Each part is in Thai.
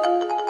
รั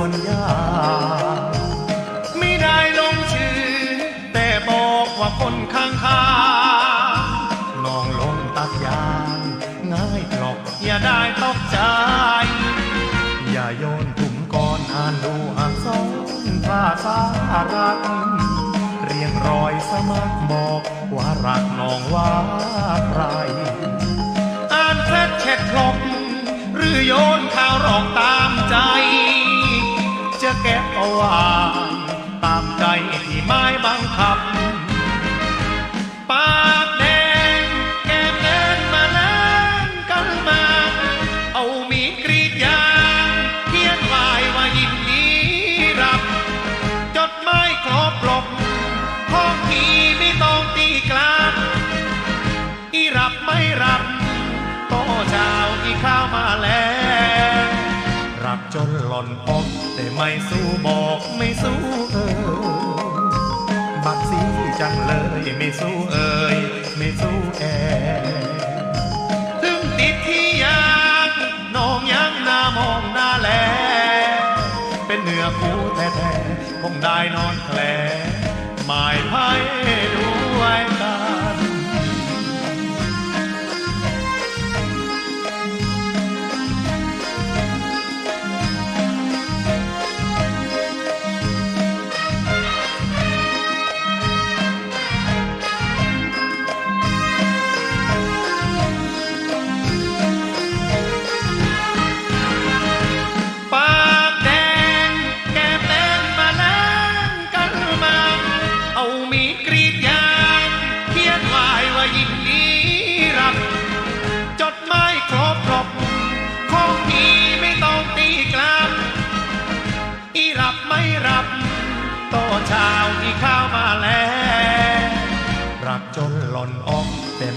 วนยาไม่ได้ลงชื่อ แต่บอกว่าคนข้างข้างน้องลงตัดยางง่ายกลอกอย่าได้ตกใจ อย่าโยนถุงก่อนอ่านดูอักษรภาษารัก เรียงรอยสมัครบอกว่ารักน้องว่าใครอ่านแฟดแชทครบหรือโยนข่าวรองตามใจ เอาไว้ตามใจที่ไม้บังคับ สู้เอ่ยไม่สู้แอถึงติดที่ยากน้องยังหน้ามองหน้าแล เป็นเนื้อคู่แท้ๆคงได้นอนแผลหมายไพ่ด้วย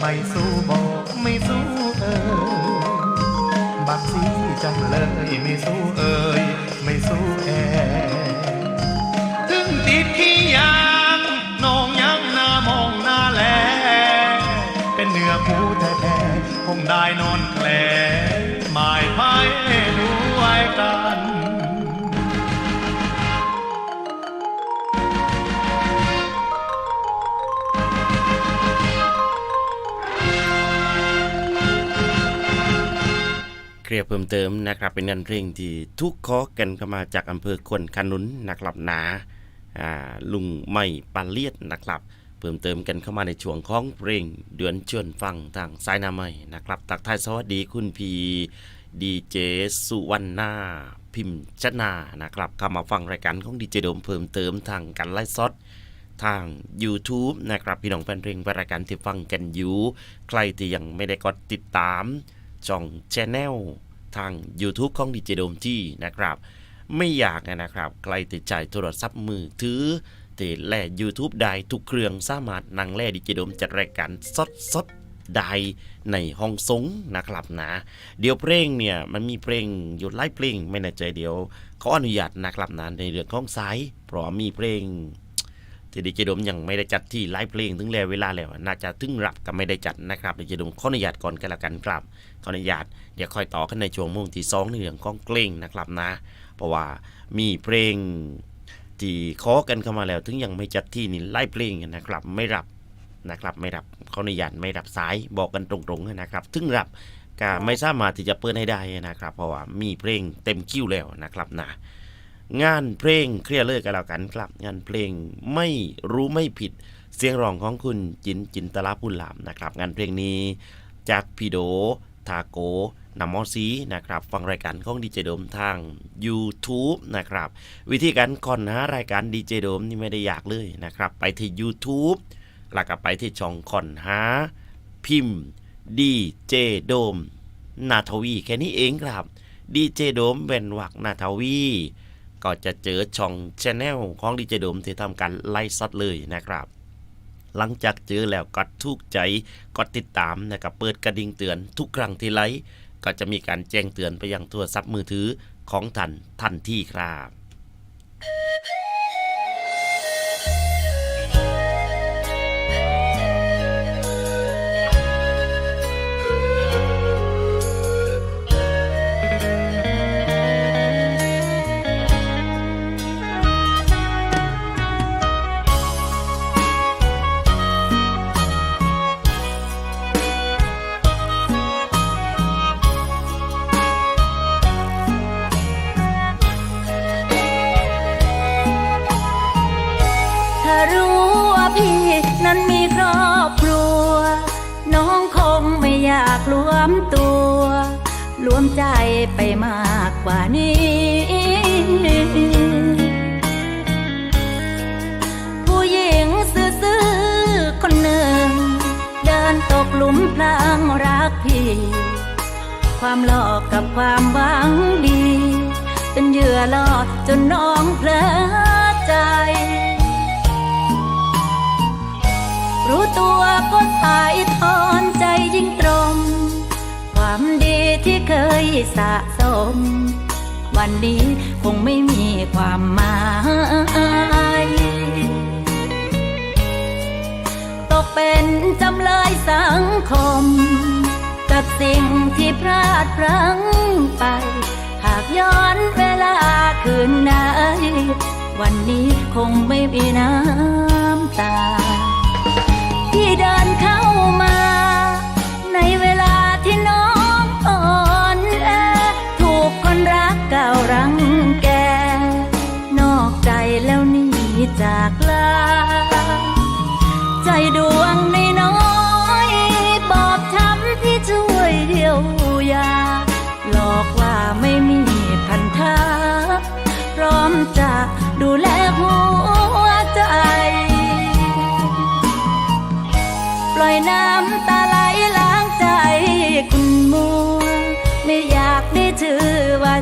ไม่สู้บอกไม่สู้เออบักซีจังเลยไม่สู้เอ่ยไม่สู้แอถึงติดที่ยางน้องยังหน้ามองหน้าแล เป็นเนื้อผู้แท้ๆคงได้นอน ลียร์เพิ่มเติมนะครับ เป็นงานเพลงที่ทุกขอกันเข้ามาจากอำเภอควนขนุนนะครับนาอ่าลุงไม่ปันเลียดนะครับ เพิ่มเติมกันเข้ามาในช่วงของเพลงเดือนชวนฟังทางสายนาไม่นะครับตักทายสวัสดีคุณพีดีเจสุวรรณาพิมพ์ชนานะครับเข้ามาฟังรายการของดีเจโดมเพิ่มเติมทางการไลฟ์สดทาง YouTube นะครับ พี่น้องแฟนเพลงรายการที่ฟังกันอยู่ ใครที่ยังไม่ได้กดติดตาม ช่องชแนลทาง YouTube ของดีเจโดมที่นะครับ ไม่อยากนะครับใครติดใจโทรศัพท์มือถือแต่แล่ YouTube ได้ทุกเครื่องสามารถนั่งแล่ดีเจโดมจัดรายการสดสดได้ในห้องสงนะครับนะ เดี๋ยวเพลงเนี่ยมันมีเพลงอยู่ไล่เพลงไม่แน่ใจเดี๋ยวขออนุญาตนะครับนะในเรื่องของสายเพราะมีเพลง ทีดีเจดมยังไม่ได้จัดที่ไลฟ์เพลงถึงแล้วเวลาแล้ว น่าจะถึงรับก็ไม่ได้จัดนะครับดีเจดมขออนุญาตก่อนกันละกันครับขออนุญาตเดี๋ยวค่อยต่อกันในช่วงโมงที่สองในเรื่องของเพลงนะครับนะ เพราะว่ามีเพลงที่ขอกันเข้ามาแล้ว ถึงยังไม่จัดที่นี่ไลฟ์เพลงนะครับ ไม่รับนะครับ ไม่รับขออนุญาตไม่รับสายบอกกันตรงๆนะครับ ถึงรับก็ไม่สามารถที่จะเปิดให้ได้นะครับ เพราะว่ามีเพลงเต็มคิวแล้วนะครับนะ งานเพลงเคลียร์เลยกันแล้วกันครับ งานเพลงไม่รู้ไม่ผิดเสียงร้องของคุณจินจินตลาพุนลามนะครับ งานเพลงนี้จากพี่โดทาโกนำมอซีนะครับ ฟังรายการของดีเจโดมทาง YouTube นะครับ วิธีการก่อนหารายการดีเจโดมนี่ไม่ได้ยากเลยนะครับ ไปที่ YouTube แล้วก็ไปที่ช่องก่อนหา พิมพ์ดีเจโดมนาทวี แค่นี้เองครับดีเจโดมเป็นวักนาทวี ก็จะเจอช่องชแนลของดีเจโดมที่ทำการไล่ซัดเลยนะครับ หลังจากเจอแล้วกดทุกใจกดติดตามนะครับเปิดกระดิ่งเตือนทุกครั้งที่ไลฟ์ก็จะมีการแจ้งเตือนไปยังโทรศัพท์มือถือของท่านทันทีครับากรวมตัวรวมใจไปมากกว่านี้ ผู้หญิงซื่อๆคนหนึ่ง เดินตกหลุมพรางรักพี่ ความหลอกกับความหวังดี เป็นเหยื่อล่อจนน้องเพลอใจ รู้ตัวก็สายทอนใจยิ่งตรง ความดีที่เคยสะสม วันนี้คงไม่มีความหมายตกเป็นจำเลยสังคม กับสิ่งที่พลาดพลั้งไป หากย้อนเวลาคืนไหนวันนี้คงไม่มีน้ำตา ที่เดินเข้ามา ในเวลาที่น้องอ่อนแอถูกคนรักก่ารังแก นอกใจแล้วหนีจากลา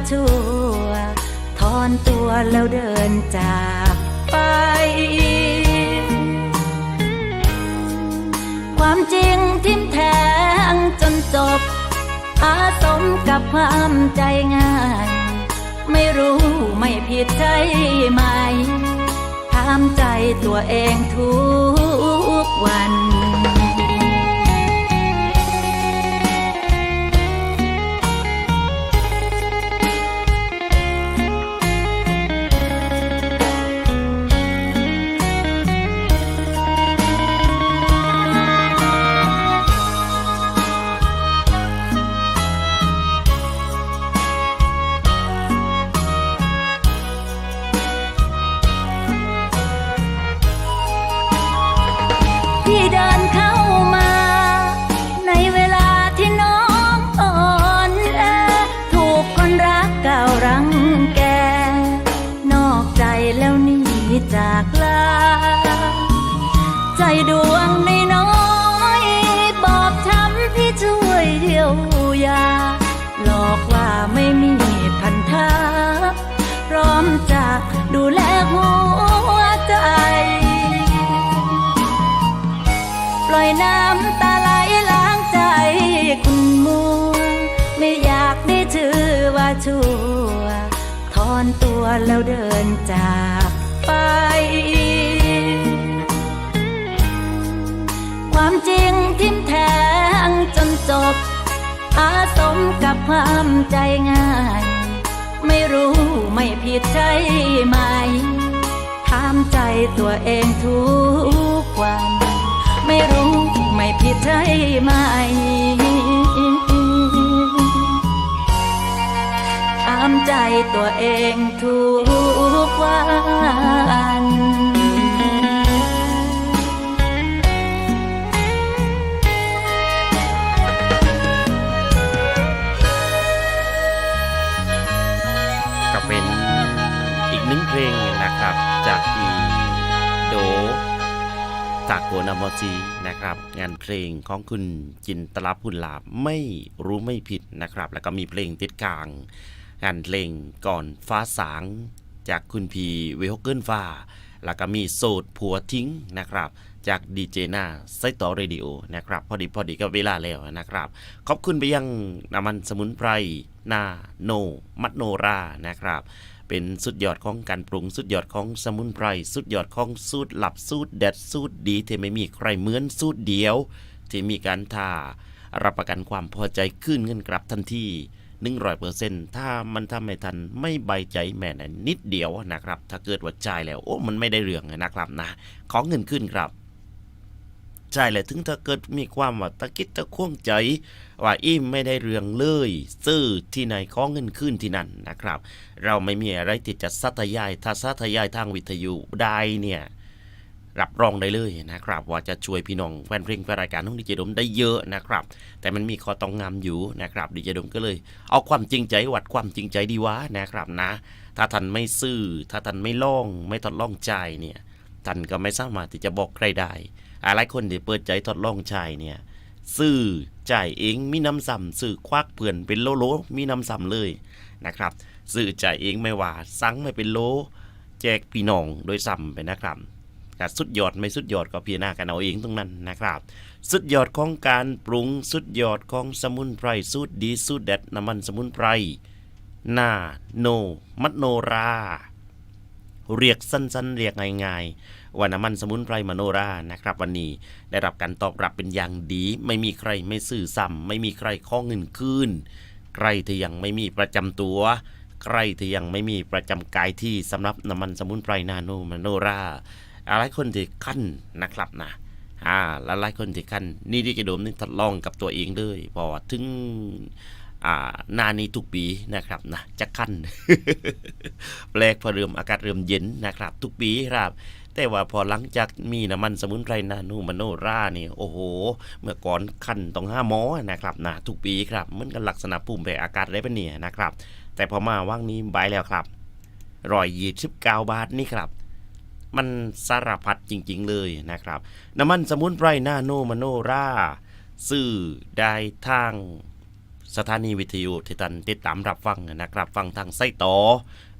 ชั่วถอนตัวแล้วเดินจากไป ความจริงทิมแทงจนจบ อาสมกับความใจง่าย ไม่รู้ไม่ผิดใจไหมถามใจตัวเองทุกวัน ชั่วถอนตัวแล้วเดินจากไป ความจริงทิมแทงจนจบ อาสมกับความใจง่าย ไม่รู้ไม่ผิดใจไหม ถามใจตัวเองทุกวัน ไม่รู้ไม่ผิดใช่ไหมำใจตัวเองทุกวันก็เป็นอีกหนึ่งเพลงนะครับ จากอีโดจากโกนามอจีนะครับ งานเพลงของคุณจินตลับพุลาบไม่รู้ไม่ผิดนะครับ แล้วก็มีเพลงติดกลาง งานเพลงก่อนฟ้าสาง จากคุณพีเวฮกเกิลฟ้า แล้วก็มีโสดผัวทิ้งนะครับจากดีเจนาไซต์ต่อเรดิโอนะครับพอดีพอดีก็เวลาแล้วนะครับ ขอบคุณไปยังน้ำมันสมุนไพรนาโน มัดโนรานะครับ เป็นสุดยอดของการปรุงสุดยอดของสมุนไพรสุดยอดของสูตรหลับสูตรเด็ดสูตรดีที่ไม่มีใครเหมือนสูตรเดียว ที่มีการทารับประกันความพอใจขึ้นเงินกลับทันที 100%ถ้ามันทำไม่ทันไม่ใบใจแม่นะนิดเดียวนะครับ ถ้าเกิดว่าจ่ายแล้วโอ้มันไม่ได้เรื่องนะครับนะขอเงินขึ้นครับใช่แหละถึงถ้าเกิดมีความว่าตะกิดตะควงใจ ว่าอิ่มไม่ได้เรื่องเลย ซื้อที่ไหนขอเงินขึ้นที่นั่นนะครับ เราไม่มีอะไรที่จะสัตยายถ้าสัตยายทางวิทยุได้เนี่ย รับรองได้เลยนะครับ ว่าจะช่วยพี่น้องแฟนเพลงแฟนรายการของดีเจดมได้เยอะนะครับ แต่มันมีข้อต้องงามอยู่นะครับดีเจดมก็เลย เอาความจริงใจวัดความจริงใจดีวะนะครับนะ ถ้าท่านไม่ซื้อถ้าท่านไม่ล่อง ไม่ทดลองใจเนี่ยท่านก็ไม่สามารถที่จะบอกใครได้หลายคนที่เปิดใจทดลองใจเนี่ยซื้อจ่ายเองมีน้ำซ้ำซื้อควักเพื่อนเป็นโลโลมีน้ำซ้ำเลยนะครับซื้อจ่ายเองไม่ว่าสั่งไม่เป็นโล แจกพี่น้องโดยซ้ำไปนะครับ แต่สุดยอดไม่สุดยอดก็พิจารณากันเอาเองตรงนั้นนะครับ สุดยอดของการปรุงสุดยอดของสมุนไพรสูตรดีสูตรเด็ดน้ำมันสมุนไพรนาโน มัโนรา เรียกสั้นๆ เรียกง่ายๆว่าน้ำมันสมุนไพรมโนรานะครับ วันนี้ได้รับการตอบรับเป็นอย่างดี ไม่มีใครไม่ซื้อซ้ำไม่มีใครข้อเงินคืนใครที่ยังไม่มีประจำตัวใครที่ยังไม่มีประจำกายที่สำหรับน้ำมันสมุนไพรนาโนมโนรา หลายคนที่ขั้นนะครับนะอ่าละหลายคนที่ขั้นนี่ที่จะโดมนี่ทดลองกับตัวเองเลยพอถึงอ่านานี้ทุกปีนะครับนะจะขั้นแปลกพอเริ่มอากาศเริ่มเย็นนะครับ ทุกปีครับแต่ว่าพอหลังจากมีน้ำมันสมุนไพรนานูมโนรานี่โอ้โห เมื่อก่อนคันต้องห้าหมอนะครับนะทุกปีครับเหมือนกันลักษณะภูมิแพ้อากาศไรเป็นเนี่ยนะครับ แต่พอมาว่างนี้บายแล้วครับรอยยีสิบเก้าบาทนี่ครับ มันสารพัดจริง ๆ เลยนะครับ น้ำมันสมุนไพรนาโนมโนราซื้อได้ทางสถานีวิทยุที่ท่านติดตามรับฟังนะครับ ฟังทางไส้ต่อ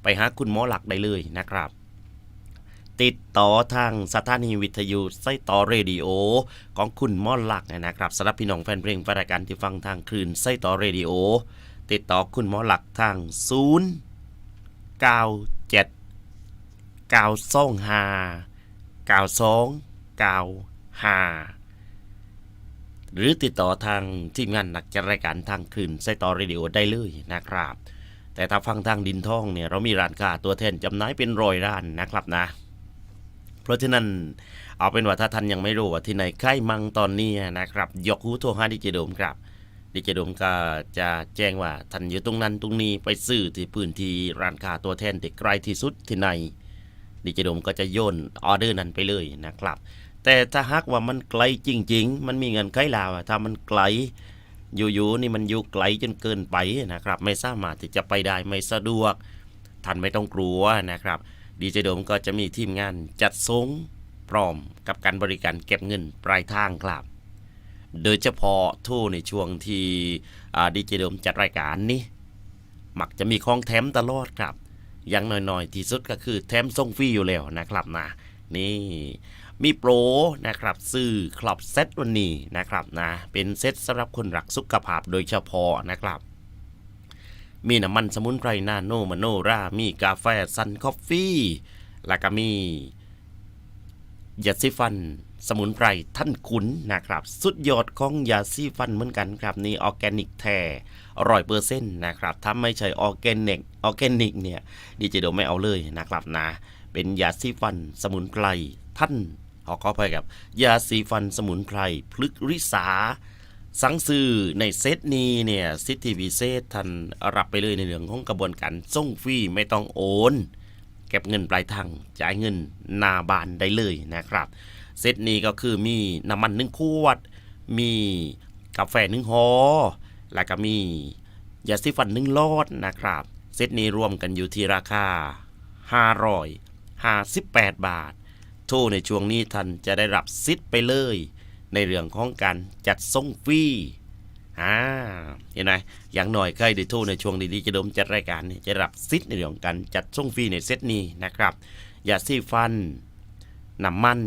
ไปหาคุณหมอหลักได้เลยนะครับ ติดต่อทางสถานีวิทยุไส้ต่อเรดิโอของคุณหมอหลักนะครับสำหรับพี่น้องแฟนเพลงรายการที่ฟังทางคลื่นไส้ต่อเรดิโอติดต่อคุณหมอหลักทาง 0 9 7 9 2 5 9 2 9 5หรือติดต่อทางทีมงานนักจัดรายการทางคืนไซตอเรดิโอได้เลยนะครับ แต่ถ้าฟังทางดินท่องเนี่ยเรามีร้านค้าตัวแทนจำหน่ายเป็นรอยร้านนะครับนะ เพราะฉะนั้นเอาเป็นว่าถ้าท่านยังไม่รู้ว่าที่ไหนใกล้มังตอนนี้นะครับ ยกหูโทรหาดิเจโดมครับดิเจโดมก็จะแจ้งว่าท่านอยู่ตรงนั้นตรงนี้ไปซื้อที่พื้นที่ร้านค้าตัวแทนที่ใกล้ที่สุดที่ไหน ดิเจโดมก็จะโยนออเดอร์นั้นไปเลยนะครับ แต่ถ้าหากว่ามันไกลจริง ๆ มันมีเงินไขลาวอะถ้ามันไกลอยู่ๆนี่มันอยู่ไกลจนเกินไปนะครับ ไม่สามารถที่จะไปได้ไม่สะดวกท่านไม่ต้องกลัวนะครับดีเจโดมก็จะมีทีมงานจัดส่งพร้อมกับการบริการเก็บเงินปลายทางครับ โดยเฉพาะโทรในช่วงที่ดีเจโดมจัดรายการนี้มักจะมีของแถมตลอดครับ อยังน้อยๆ ที่สุดก็คือแถมส่งฟรีอยู่แล้วนะครับนะนี่มีโปรนะครับซื้อคลับเซตวันนี้นะครับนะเป็นเซตสำหรับคนรักสุขภาพโดยเฉพาะนะครับ มีน้ำมันสมุนไพรนาโนมโนรามีกาแฟซันคอฟฟี่แล้วก็มียาสีฟัน สมุนไพรท่านขุนนะครับ สุดยอดของยาสีฟันเหมือนกันครับ นี่ออแกนิกแท้ร้อยเปอร์เซ็นต์นะครับ ถ้าไม่ใช่ออแกนิกออแกนิกเนี่ยดีเจโดไม่เอาเลยนะครับนะ เป็นยาสีฟันสมุนไพรท่านขอขอไปกับ ยาสีฟันสมุนไพรพลึกริษาสังซื้อในเซตนี้เนี่ยสิทธิพิเศษท่านรับไปเลยในเรื่องของกระบวนการส่งฟรีไม่ต้องโอน เก็บเงินปลายทางจ่ายเงินนาบานได้เลยนะครับ เซตนี้ก็คือมีน้ำมันหนึ่งขวด มีกาแฟหนึ่งหอแล้วก็มียาสีฟันหนึ่งลอดนะครับ เซตนี้รวมกันอยู่ที่ราคา 558 บาท โทรในช่วงนี้ท่านจะได้รับสิทไปเลย ในเรื่องของการจัดส่งฟรีอ่าเห็นไหมอย่างหน่อยใครได้โทรในช่วงดีๆจะดมจัดรายการนี่ยจะรับสิทในเรื่องของการจัดส่งฟรีในเซตนี้นะครับยาสีฟันน้ำมัน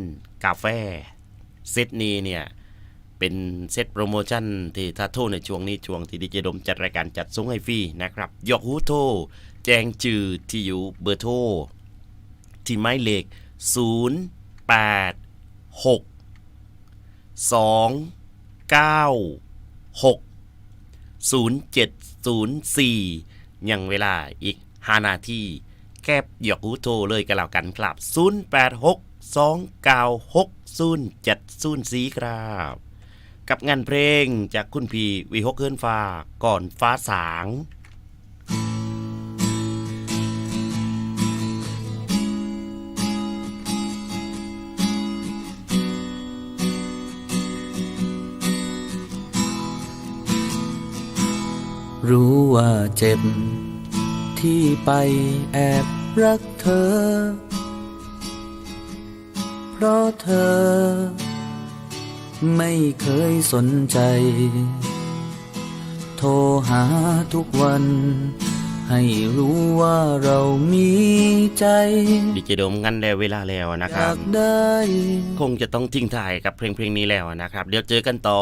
กาแฟเซตนี้เนี่ยเป็นเซตโปรโมชั่นที่ถ้าโทรในช่วงนี้ช่วงที่ดีเจดมจัดรายการจัดส่งให้ฟรีนะครับยกหูโทรแจ้งจื่อที่อยู่เบอร์โทรที่หมายเลข 0 8 6 2 9 6 0 7 0 4 ยังเวลาอีก 5 นาทีแคบหยอกหูโทรเลยกันแล้วกันครับ 0 8 6 2 9 6 0 7 0 4ครับ กับงานเพลงจากคุณพีวีฮกเคินฟ้าก่อนฟ้าสางรู้ว่าเจ็บ ที่ไปแอบรักเธอ ราะเธอ ไม่เคยสนใจ โทรหาทุกวัน ให้รู้ว่าเรามีใจดีเจโดมงั้นแล้วเวลาแล้วนะอครัยาบกได้คงจะต้องทิ้งถ่ายกับเพลงเพลงนี้แล้วนะครับ เดี๋ยวเจอกันต่อ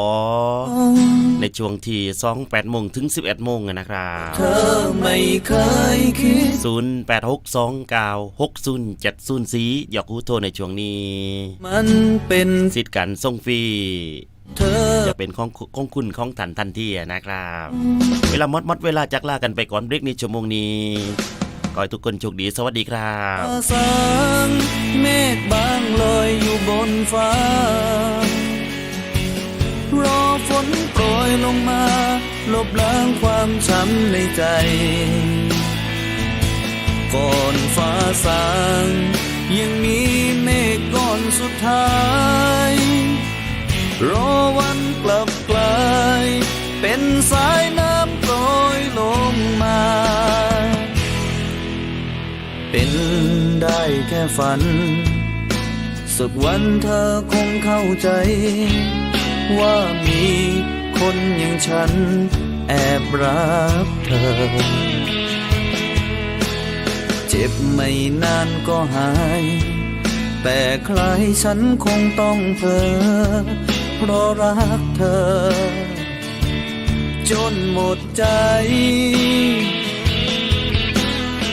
ในช่วงที่2 8โมงถึง11โมงนะครับเธอไม่เคยคิด0 8 6 2 9 6 0 7 0 4หยอกหูโทรในช่วงนี้ มันเป็นสิทธิ์การส่งฟรีเธอ จะเป็นของของคุณของทันทันทีนะครับ เวลาหมดหมดเวลาจากลากันไปก่อนเบรกนี้ชั่วโมงนี้ขอให้ทุกคนโชคดีสวัสดีครับฟ้าสางเมฆบางลอยอยู่บนฟ้ารอฝนโปรยลงมา ลบล้างความช้ำในใจ ก่อนฟ้าสาง ยังมีเมฆก้อนสุดท้าย รอวันกลับกลายเป็นสายน้ำโปรยลงมา เป็นได้แค่ฝัน สักวันเธอคงเข้าใจ ว่ามีคนอย่างฉันแอบรักเธอ เจ็บไม่นานก็หาย แต่ใครฉันคงต้องเพลอ เพราะรักเธอ จนหมดใจ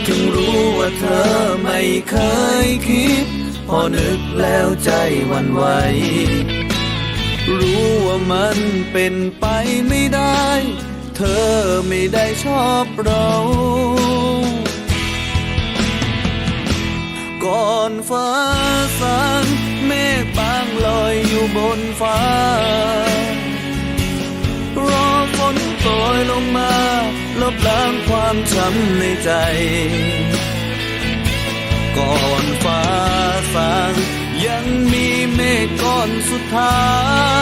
ถึงรู้ว่าเธอไม่เคยคิด พอนึกแล้วใจวันไหว รู้ว่ามันเป็นไปไม่ได้ เธอไม่ได้ชอบเราก่อนฟ้าสาง เมฆบางลอยอยู่บนฟ้า รอฝนโปรยลงมา ลบล้างความช้ำในใจ ก่อนฟ้าสางยังมีเมฆก้อนสุดท้าย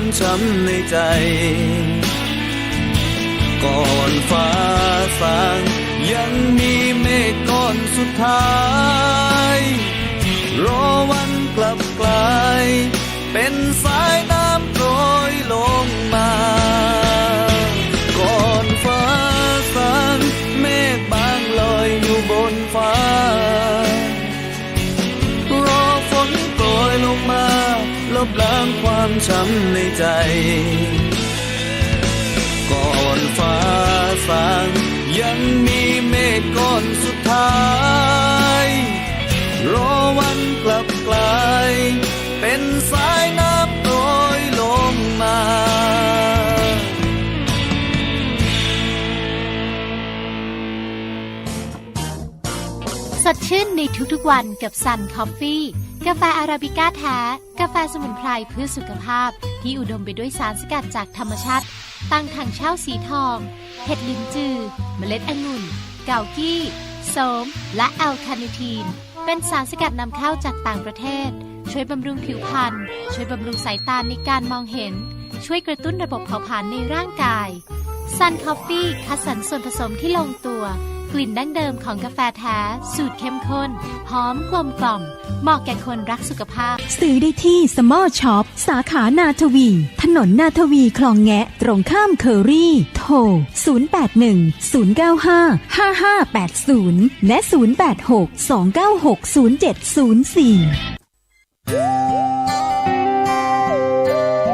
ความช้ำในใจ ก่อนฟ้าสางยังมีเมฆก้อนสุดท้าย รอวันกลับกลาย เป็นสา ลบล้างความช้ำในใจ ก่อนฟ้าสางยังมีเมฆก้อนสุดท้าย รอวันกลับกลาย เป็นสายน้ำโปรยลงมาสดชื่นในทุกๆวันกับซันคอฟฟี่ กาแฟอาราบิก้าแท้ กาแฟสมุนไพรเพื่อสุขภาพ ที่อุดมไปด้วยสารสกัดจากธรรมชาติ ตั้งถังเช่าสีทองเห็ดลิ้นจือ เมล็ดองุ่น เกากี้โสม และแอลคาเนทีน เป็นสารสกัดนำเข้าจากต่างประเทศ ช่วยบำรุงผิวพรรณ ช่วยบำรุงสายตาในการมองเห็น ช่วยกระตุ้นระบบเผาผลาญในร่างกายซันคอฟฟี่คัดสรรส่วนผสมที่ลงตัว กลิ่นดั้งเดิมของกาแฟแท้ สูตรเข้มข้น หอมกลมกล่อม เหมาะแก่คนรักสุขภาพ ซื้อได้ที่สมอลช็อป สาขานาทวี ถนนนาทวีคลองแงะ ตรงข้ามเคอรี่ โทร 081 095 5580 และ 086 296 0704